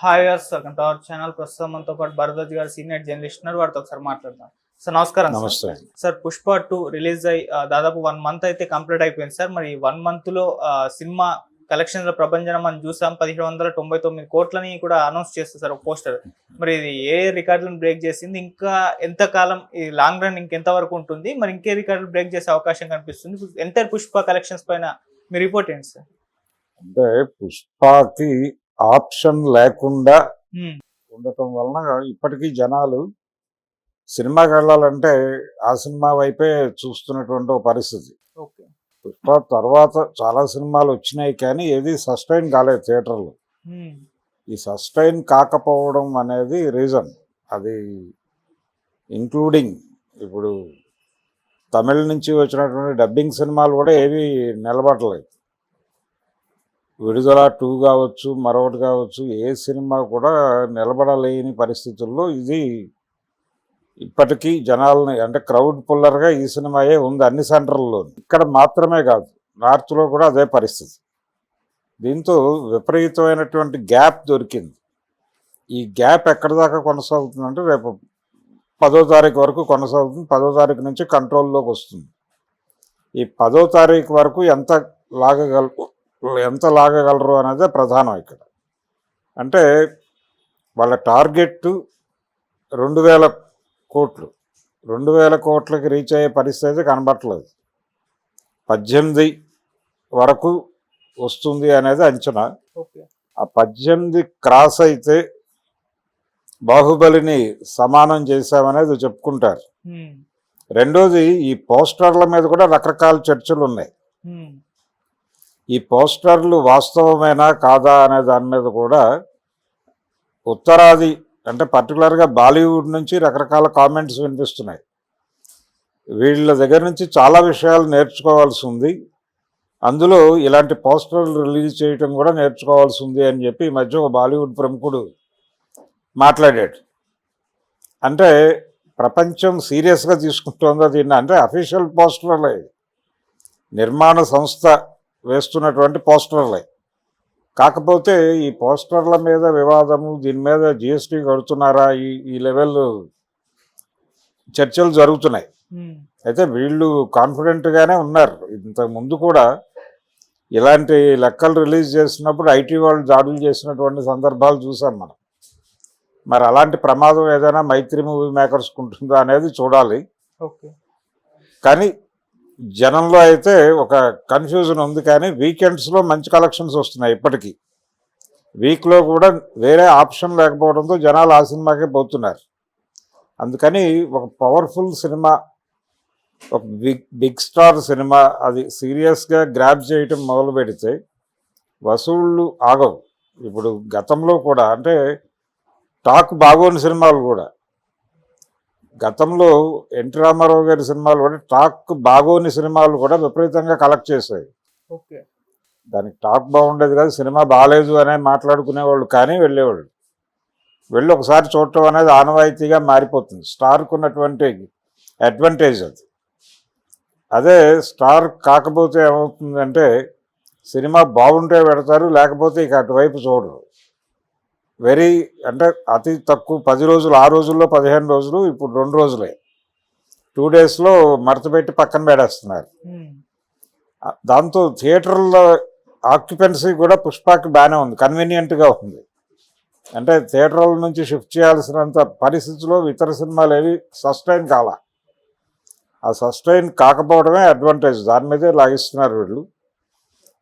Hi sir our channel. ప్రస్తుతం మనతో పాటు భరద్వాజ్ గారు సీనియర్ జర్నలిస్ట్ ఉన్నారు. వారితో ఒకసారి మాట్లాడదాం. సార్ నమస్కారం సార్. నమస్తే. సార్ పుష్ప టూ రిలీజ్ అయ్యి దాదాపు వన్ మంత్ అయితే కంప్లీట్ అయిపోయింది సార్. మరి వన్ మంత్లో సినిమా కలెక్షన్ల ప్రపంచం మనం చూసాం. పదిహేడు వందల తొంభై తొమ్మిది కోట్లని కూడా అనౌన్స్ చేస్తుంది సార్ ఒక పోస్టర్. మరి ఇది ఏ రికార్డులను బ్రేక్ చేసింది? ఇంకా ఎంత కాలం ఈ లాంగ్ రన్ ఇంకెంత వరకు ఉంటుంది? మరి ఇంకే రికార్డులు బ్రేక్ చేసే అవకాశం కనిపిస్తుంది. ఎంటర్ పుష్ప కలెక్షన్స్ పైన మీ రిపోర్ట్ ఏంటి సార్? అంటే పుష్పకి ఆప్షన్ లేకుండా ఉండటం వలన ఇప్పటికీ జనాలు సినిమాకి వెళ్ళాలంటే ఆ సినిమా వైపే చూస్తున్నటువంటి ఒక పరిస్థితి. పుష్ప తర్వాత చాలా సినిమాలు వచ్చినాయి కానీ ఏది సస్టైన్ కాలేదు థియేటర్లో. ఈ సస్టైన్ కాకపోవడం అనేది రీజన్. అది ఇంక్లూడింగ్ ఇప్పుడు తమిళ నుంచి వచ్చినటువంటి డబ్బింగ్ సినిమాలు కూడా ఏవి నిలబడలేదు. విడుదల టూ కావచ్చు మరొకటి కావచ్చు ఏ సినిమా కూడా నిలబడలేని పరిస్థితుల్లో ఇది ఇప్పటికీ జనాలని అంటే క్రౌడ్ పుల్లర్గా ఈ సినిమాయే ఉంది అన్ని సెంటర్లలో ఇక్కడ మాత్రమే కాదు నార్త్లో కూడా అదే పరిస్థితి. దీంతో విపరీతమైనటువంటి గ్యాప్ దొరికింది. ఈ గ్యాప్ ఎక్కడి దాకా కొనసాగుతుందంటే రేపు పదో తారీఖు వరకు కొనసాగుతుంది పదో తారీఖు నుంచి కంట్రోల్లోకి వస్తుంది. ఈ పదో తారీఖు వరకు ఎంత లాగగల ఎంత లాగగలరు అనేది ప్రధానం ఇక్కడ. అంటే వాళ్ళ టార్గెట్ రెండు వేల కోట్లు. రెండు వేల కోట్లకి రీచ్ అయ్యే పరిస్థితి కనబట్టలేదు పద్దెనిమిది వరకు వస్తుంది అనేది అంచనా. ఆ పద్దెనిమిది క్రాస్ అయితే బాహుబలిని సమానం చేశామనేది చెప్పుకుంటారు. రెండోది ఈ పోస్టర్ల మీద కూడా రకరకాల చర్చలు ఉన్నాయి ఈ పోస్టర్లు వాస్తవమేనా కాదా అనే దాని మీద కూడా ఉత్తరాది అంటే పర్టికులర్గా బాలీవుడ్ నుంచి రకరకాల కామెంట్స్ వినిపిస్తున్నాయి. వీళ్ళ దగ్గర నుంచి చాలా విషయాలు నేర్చుకోవాల్సి ఉంది. అందులో ఇలాంటి పోస్టర్లు రిలీజ్ చేయటం కూడా నేర్చుకోవాల్సి ఉంది అని చెప్పి ఈ మధ్య ఒక బాలీవుడ్ ప్రముఖుడు మాట్లాడాడు. అంటే ప్రపంచం సీరియస్గా తీసుకుంటుందో దీన్ని? అంటే అఫీషియల్ పోస్టర్లే నిర్మాణ సంస్థ వేస్తున్నటువంటి పోస్టర్లే. కాకపోతే ఈ పోస్టర్ల మీద వివాదము దీని మీద జిఎస్టీ కడుతున్నారా? ఈ ఈ లెవెల్ చర్చలు జరుగుతున్నాయి. అయితే వీళ్ళు కాన్ఫిడెంట్గానే ఉన్నారు. ఇంతకు ముందు కూడా ఇలాంటి లెక్కలు రిలీజ్ చేసినప్పుడు ఐటీ వాళ్ళు దాడులు చేసినటువంటి సందర్భాలు చూసాం మనం. మరి అలాంటి ప్రమాదం ఏదైనా మైత్రి మూవీ మేకర్స్కి ఉంటుందా అనేది చూడాలి. ఓకే. కానీ జనంలో అయితే ఒక కన్ఫ్యూజన్ ఉంది కానీ వీకెండ్స్లో మంచి కలెక్షన్స్ వస్తున్నాయి ఇప్పటికీ. వీక్లో కూడా వేరే ఆప్షన్ లేకపోవడంతో జనాలు ఆ సినిమాకే పోతున్నారు. అందుకని ఒక పవర్ఫుల్ సినిమా ఒక బిగ్ బిగ్ స్టార్ సినిమా అది సీరియస్గా గ్రాప్ చేయటం మొదలు పెడితే వసూళ్ళు ఆగవు. ఇప్పుడు గతంలో కూడా అంటే టాక్ బాగోని సినిమాలు కూడా గతంలో ఎన్టీ రామారావు గారి సినిమాలు కూడా టాక్ బాగోని సినిమాలు కూడా విపరీతంగా కలెక్ట్ చేశాయి. ఓకే. దానికి టాక్ బాగుండేది కాదు సినిమా బాగాలేదు అనే మాట్లాడుకునేవాళ్ళు కానీ వెళ్ళేవాళ్ళు. వెళ్ళి ఒకసారి చూడటం అనేది ఆనవాయితీగా మారిపోతుంది. స్టార్కు ఉన్నటువంటి అడ్వాంటేజ్ అది. అదే స్టార్ కాకపోతే ఏమవుతుందంటే సినిమా బాగుంటే పెడతారు లేకపోతే ఇక అటువైపు చూడరు. వెరీ అంటే అతి తక్కువ పది రోజులు ఆ రోజుల్లో పదిహేను రోజులు ఇప్పుడు రెండు రోజులే. టూ డేస్లో మడత పెట్టి పక్కన పెడేస్తున్నారు. ఆ, దాంతో థియేటర్ల ఆక్యుపెన్సీ కూడా పుష్పకి బాగానే ఉంది కన్వీనియంట్గా ఉంది. అంటే థియేటర్ల నుంచి షిఫ్ట్ చేయాల్సినంత పరిస్థితిలో ఇతర సినిమాలు ఏవి సస్టైన్ కాల. ఆ సస్టైన్ కాకపోవడమే అడ్వాంటేజ్ దాని మీదే లాగిస్తున్నారు వీళ్ళు.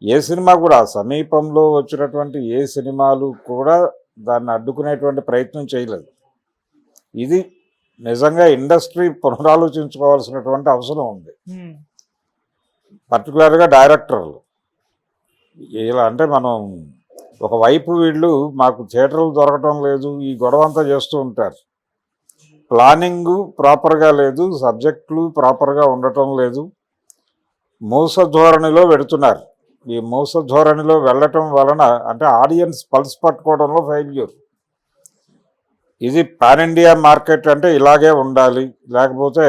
ఏ సినిమా కూడా సమీపంలో వచ్చినటువంటి ఏ సినిమాలు కూడా దాన్ని అడ్డుకునేటువంటి ప్రయత్నం చేయలేదు. ఇది నిజంగా ఇండస్ట్రీ పునరాలోచించుకోవాల్సినటువంటి అవసరం ఉంది. పర్టికులర్గా డైరెక్టర్లు. ఇలా అంటే మనం ఒకవైపు వీళ్ళు మాకు థియేటర్లు దొరకటం లేదు ఈ గొడవ అంతా చేస్తూ ఉంటారు. ప్లానింగ్ ప్రాపర్గా లేదు సబ్జెక్టులు ప్రాపర్గా ఉండటం లేదు. మోస ధోరణిలో పెడుతున్నారు. ఈ మోస ధోరణిలో వెళ్ళటం వలన అంటే ఆడియన్స్ పల్స్ పట్టుకోవడంలో ఫెయిల్యూర్. ఇది పాన్ ఇండియా మార్కెట్ అంటే ఇలాగే ఉండాలి. లేకపోతే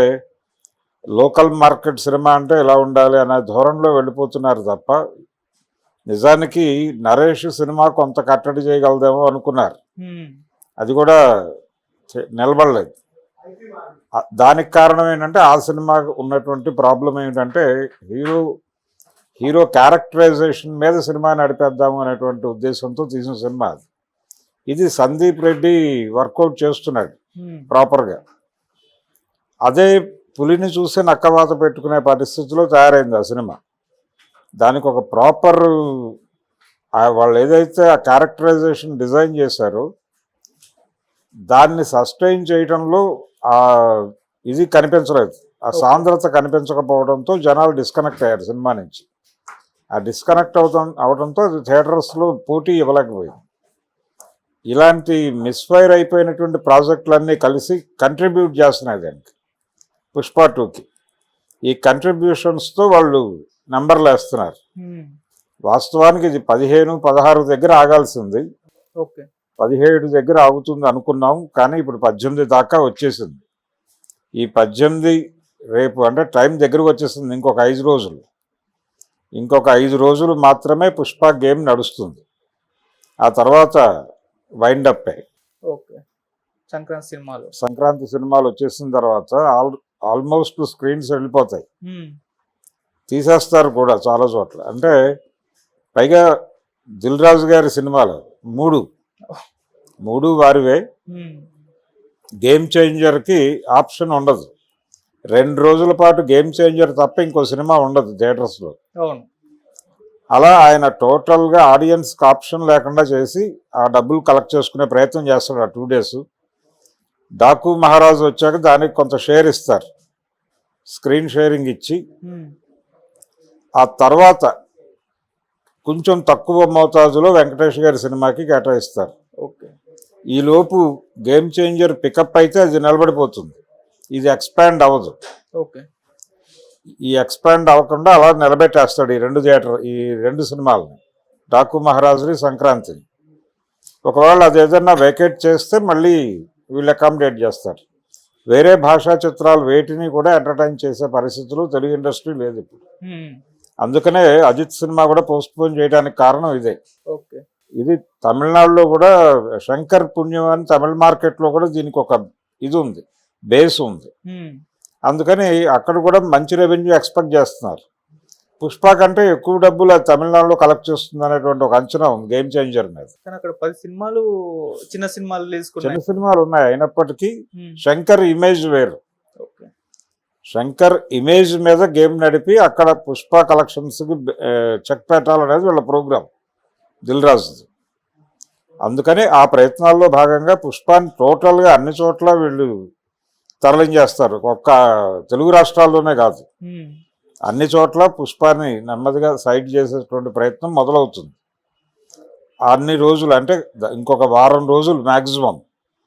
లోకల్ మార్కెట్ సినిమా అంటే ఇలా ఉండాలి అనే ధోరణిలో వెళ్ళిపోతున్నారు తప్ప నిజానికి నరేష్ సినిమా కొంత కట్టడి చేయగలదేమో అనుకున్నారు. అది కూడా నిలబడలేదు. దానికి కారణం ఏంటంటే ఆ సినిమా ఉన్నటువంటి ప్రాబ్లం ఏంటంటే హీరో హీరో క్యారెక్టరైజేషన్ మీద సినిమా నడిపేద్దాము అనేటువంటి ఉద్దేశంతో తీసిన సినిమా అది. ఇది సందీప్ రెడ్డి వర్కౌట్ చేస్తున్నాడు ఉమ్, ప్రాపర్గా. అదే పులిని చూసి నక్కవాత పెట్టుకునే పరిస్థితిలో తయారైంది ఆ సినిమా. దానికి ఒక ప్రాపర్ వాళ్ళు ఏదైతే ఆ క్యారెక్టరైజేషన్ డిజైన్ చేశారో దాన్ని సస్టైన్ చేయడంలో ఆ ఇది కనిపించలేదు. ఆ సాంద్రత కనిపించకపోవడంతో జనాలు డిస్కనెక్ట్ అయ్యారు సినిమా నుంచి. ఆ డిస్కనెక్ట్ అవుతాం అవడంతో థియేటర్స్లో పోటీ ఇవ్వలేకపోయింది ఇలాంటి మిస్ఫైర్ అయిపోయినటువంటి ప్రాజెక్టులన్నీ కలిసి కంట్రిబ్యూట్ చేస్తున్నాయి దానికి. పుష్ప టూకి. ఈ కంట్రిబ్యూషన్స్తో వాళ్ళు నెంబర్లు వేస్తున్నారు. వాస్తవానికి ఇది పదిహేను పదహారు దగ్గర ఆగాల్సింది ఓకే. పదిహేడు దగ్గర ఆగుతుంది అనుకున్నాం కానీ ఇప్పుడు పద్దెనిమిది దాకా వచ్చేసింది. ఈ పద్దెనిమిది రేపు అంటే టైం దగ్గరకు వచ్చేసింది ఇంకొక ఐదు రోజులు. ఇంకొక ఐదు రోజులు మాత్రమే పుష్ప గేమ్ నడుస్తుంది. ఆ తర్వాత వైండప్ ఓకే. సంక్రాంతి సినిమాలో. సంక్రాంతి సినిమాలు వచ్చేసిన తర్వాత ఆల్ ఆల్మోస్ట్ స్క్రీన్స్ వెళ్ళిపోతాయి. తీసేస్తారు కూడా చాలా చోట్ల. అంటే పైగా దిల్ రాజు గారి సినిమాలు మూడు. మూడు వారివే. గేమ్ చేంజర్కి ఆప్షన్ ఉండదు. రెండు రోజుల పాటు గేమ్ చేంజర్ తప్ప ఇంకో సినిమా ఉండదు థియేటర్స్లో. అవును. అలా ఆయన టోటల్గా ఆడియన్స్కి ఆప్షన్ లేకుండా చేసి ఆ డబ్బులు కలెక్ట్ చేసుకునే ప్రయత్నం చేస్తాడు ఆ టూ డేస్. డాకు మహారాజు వచ్చాక దానికి కొంత షేర్ ఇస్తారు. స్క్రీన్ షేరింగ్ ఇచ్చి. ఆ తర్వాత కొంచెం తక్కువ మోతాదులో వెంకటేష్ గారి సినిమాకి కేటాయిస్తారు. ఓకే. ఈలోపు గేమ్ చేంజర్ పికప్ అయితే అది నిలబడిపోతుంది. ఇది ఎక్స్పాండ్ అవ్వదు. ఓకే. ఈ ఎక్స్పాండ్ అవ్వకుండా అలా నిలబెట్టేస్తాడు ఈ రెండు థియేటర్ ఈ రెండు సినిమాలని. డాకు మహారాజుని సంక్రాంతిని. ఒకవేళ అది ఏదన్నా వేకేట్ చేస్తే మళ్ళీ వీళ్ళు అకామిడేట్ చేస్తారు. వేరే భాషా చిత్రాలు వేటిని కూడా ఎంటర్టైన్ చేసే పరిస్థితులు తెలుగు ఇండస్ట్రీ లేదు ఇప్పుడు. అందుకనే అజిత్ సినిమా కూడా పోస్ట్ పోన్ చేయడానికి కారణం ఇదే. ఓకే. ఇది తమిళనాడులో కూడా శంకర్ పుణ్యం అని తమిళ మార్కెట్లో కూడా దీనికి ఒక ఇది ఉంది. బేస్ ఉంది. అందుకని అక్కడ కూడా మంచి రెవెన్యూ ఎక్స్పెక్ట్ చేస్తున్నారు. పుష్ప కంటే ఎక్కువ డబ్బులు తమిళనాడులో కలెక్ట్ చేస్తుంది అనేటువంటి ఒక అంచనా ఉంది గేమ్ చేంజర్ మీద. అక్కడ పది సినిమాలు చిన్న సినిమాలు చిన్న సినిమాలు ఉన్నాయి అయినప్పటికీ శంకర్ ఇమేజ్ వేరు. ఓకే. శంకర్ ఇమేజ్ మీద గేమ్ నడిపి అక్కడ పుష్ప కలెక్షన్స్కి చెక్ పెట్టాలనేది వీళ్ళ ప్రోగ్రామ్ దిల్ రాజుది అందుకని ఆ ప్రయత్నాల్లో భాగంగా పుష్పాన్ని టోటల్గా అన్ని చోట్ల వీళ్ళు తరలించేస్తారు. ఒక్క తెలుగు రాష్ట్రాల్లోనే కాదు. అన్ని చోట్ల పుష్పాన్ని నెమ్మదిగా సైడ్ చేసేటువంటి ప్రయత్నం మొదలవుతుంది. అన్ని రోజులు అంటే ఇంకొక వారం రోజులు మ్యాక్సిమం